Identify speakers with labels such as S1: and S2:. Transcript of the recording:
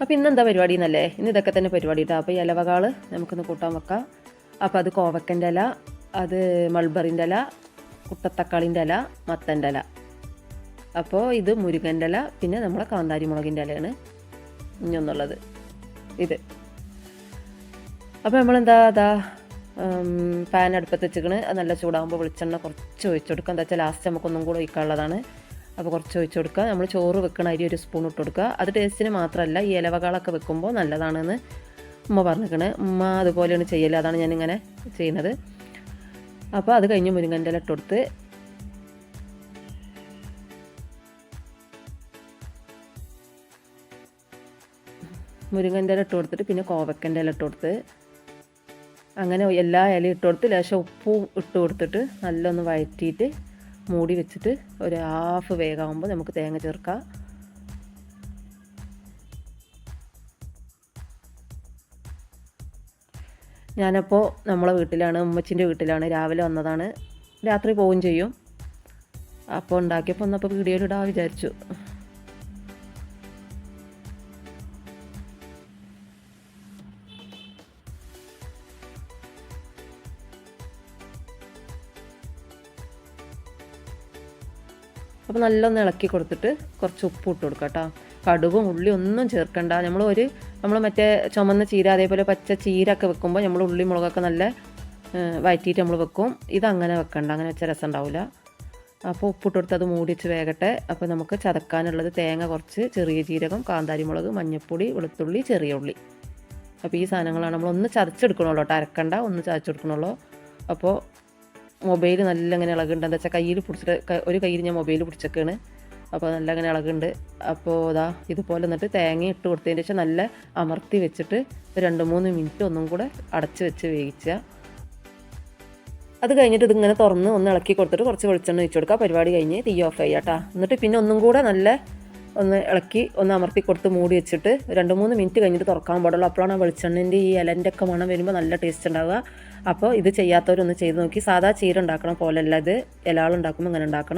S1: അപ്പോൾ ഇന്നെന്താ പരിപാടി എന്നല്ലേ ഇന്ന് ഇതൊക്കെ തന്നെ പരിപാടി കേട്ടോ അപ്പോൾ ഈ ഇലവകാൾ നമുക്കൊന്ന് കൂട്ടാൻ വെക്കാം. അപ്പോൾ അത് കോവക്കന്റെ ഇല അത് മൾബറിന്റെ ഇല കുട്ടത്തക്കാളിന്റെ ഇല മത്തന്റെ ഇല. അപ്പോൾ ഇത് മുരുകന്റെ ഇല പിന്നെ നമ്മളെ കാന്താരി മുളകിന്റെ ഇലയാണ് ഇനിയൊന്നുള്ളത് ഇത്. അപ്പോൾ നമ്മളെന്താ അതാ പാൻ അടുപ്പത്ത് വെച്ചിക്കണ് അത് നല്ല ചൂടാകുമ്പോൾ വെളിച്ചെണ്ണ കുറച്ച് ഒഴിച്ചു കൊടുക്കുക എന്താ വെച്ചാൽ ലാസ്റ്റ് നമുക്കൊന്നും കൂടെ ഒഴിക്കാനുള്ളതാണ്. അപ്പോൾ കുറച്ച് ഒഴിച്ച് കൊടുക്കുക. നമ്മൾ ചോറ് വെക്കണ അരി ഒരു സ്പൂൺ ഇട്ട് കൊടുക്കുക. അത് ടേസ്റ്റിന് മാത്രമല്ല ഈ ഇലവകളൊക്കെ വെക്കുമ്പോൾ നല്ലതാണെന്ന് ഉമ്മ പറഞ്ഞിരിക്കണേ. ഉമ്മ അതുപോലെയാണ് ചെയ്യൽ അതാണ് ഞാനിങ്ങനെ ചെയ്യുന്നത്. അപ്പോൾ അത് കഴിഞ്ഞ് മുരിങ്ങന്റെ ഇല ഇട്ട് കൊടുത്ത് മുരിങ്ങന്റെ ഇല ഇട്ട് കൊടുത്തിട്ട് പിന്നെ കോവക്കന്റെ ഇല ഇട്ട് കൊടുത്ത് അങ്ങനെ എല്ലാ ഇലയും ഇട്ട് കൊടുത്ത് ലേശം ഉപ്പും ഇട്ട് കൊടുത്തിട്ട് നല്ലൊന്ന് വഴറ്റിയിട്ട് മൂടി വെച്ചിട്ട് ഒരു ഹാഫ് വേഗമാകുമ്പോൾ നമുക്ക് തേങ്ങ ചേർക്കാം. ഞാനപ്പോൾ നമ്മളെ വീട്ടിലാണ് ഉമ്മച്ചിന്റെ വീട്ടിലാണ് രാവിലെ വന്നതാണ്. രാത്രി പോവുകയും ചെയ്യും. അപ്പോൾ ഉണ്ടാക്കിയപ്പോൾ ഒന്നപ്പോൾ വീഡിയോയിൽ ഇടാൻ വിചാരിച്ചു. അപ്പോൾ നല്ലൊന്ന് ഇളക്കി കൊടുത്തിട്ട് കുറച്ച് ഉപ്പ് ഇട്ട് കൊടുക്കുക കേട്ടോ. കടുകും ഉള്ളി ഒന്നും ചേർക്കണ്ട. നമ്മൾ ഒരു നമ്മൾ മറ്റേ ചുമന്ന ചീര അതേപോലെ പച്ച ചീര ഒക്കെ വെക്കുമ്പോൾ നമ്മൾ ഉള്ളി മുളകൊക്കെ നല്ല വയറ്റിയിട്ട് നമ്മൾ വെക്കും. ഇതങ്ങനെ വെക്കണ്ട. അങ്ങനെ വെച്ച രസം ഉണ്ടാവില്ല അപ്പോൾ ഉപ്പിട്ട് കൊടുത്ത് അത് മൂടി വെച്ച് വേകട്ടെ അപ്പോൾ നമുക്ക് ചതക്കാനുള്ളത് തേങ്ങ കുറച്ച് ചെറിയ ജീരകം കാന്താരി മുളക് മഞ്ഞൾപ്പൊടി വെളുത്തുള്ളി ചെറിയ ഉള്ളി. അപ്പോൾ ഈ സാധനങ്ങളാണ്. നമ്മൾ ഒന്ന് ചതച്ചെടുക്കണുള്ളൂ കേട്ടോ. അരക്കണ്ട ഒന്ന് ചതച്ചെടുക്കണുള്ളൂ. അപ്പോൾ മൊബൈൽ നല്ല അങ്ങനെ ഇളകുണ്ട് എന്താ വെച്ചാൽ കയ്യിൽ പിടിച്ചിട്ട് ഒരു കയ്യിൽ ഞാൻ മൊബൈൽ പിടിച്ചേക്കാണ്. അപ്പോൾ നല്ല അങ്ങനെ ഇളകുണ്ട് അപ്പോൾ ഇതാ ഇതുപോലെ എന്നിട്ട് തേങ്ങ ഇട്ട് കൊടുത്തതിന് ശേഷം നല്ല അമർത്തി വെച്ചിട്ട് രണ്ട് മൂന്ന് മിനിറ്റ് ഒന്നും കൂടെ അടച്ച് വെച്ച് വേവിക്കുക അത് കഴിഞ്ഞിട്ട് ഇതിങ്ങനെ തുറന്ന് ഒന്ന് ഇളക്കി കൊടുത്തിട്ട് കുറച്ച് വെളിച്ചെണ്ണ ഒഴിച്ചു കൊടുക്കുക പരിപാടി കഴിഞ്ഞ് തീ ഓഫ് ചെയ്യാം കേട്ടോ. എന്നിട്ട് പിന്നെ ഒന്നും കൂടെ നല്ല ഒന്ന് ഇളക്കി ഒന്ന് അമർത്തി കൊടുത്ത് മൂടി വെച്ചിട്ട് രണ്ട് മൂന്ന് മിനിറ്റ് കഴിഞ്ഞിട്ട് തുറക്കാൻ പാടുള്ളൂ. അപ്പോഴാണ് ആ വെളിച്ചെണ്ണന്റെ ഈ ഇലന്റെ ഒക്കെ മണം വരുമ്പോൾ നല്ല ടേസ്റ്റ് ഉണ്ടാവുക. അപ്പോൾ ഇത് ചെയ്യാത്തവരൊന്ന് ചെയ്ത് നോക്കി. സാധാ ചീര ഉണ്ടാക്കണം പോലെയല്ല ഇത്. ഇലകൾ ഉണ്ടാക്കുമ്പോൾ അങ്ങനെ ഉണ്ടാക്കണം.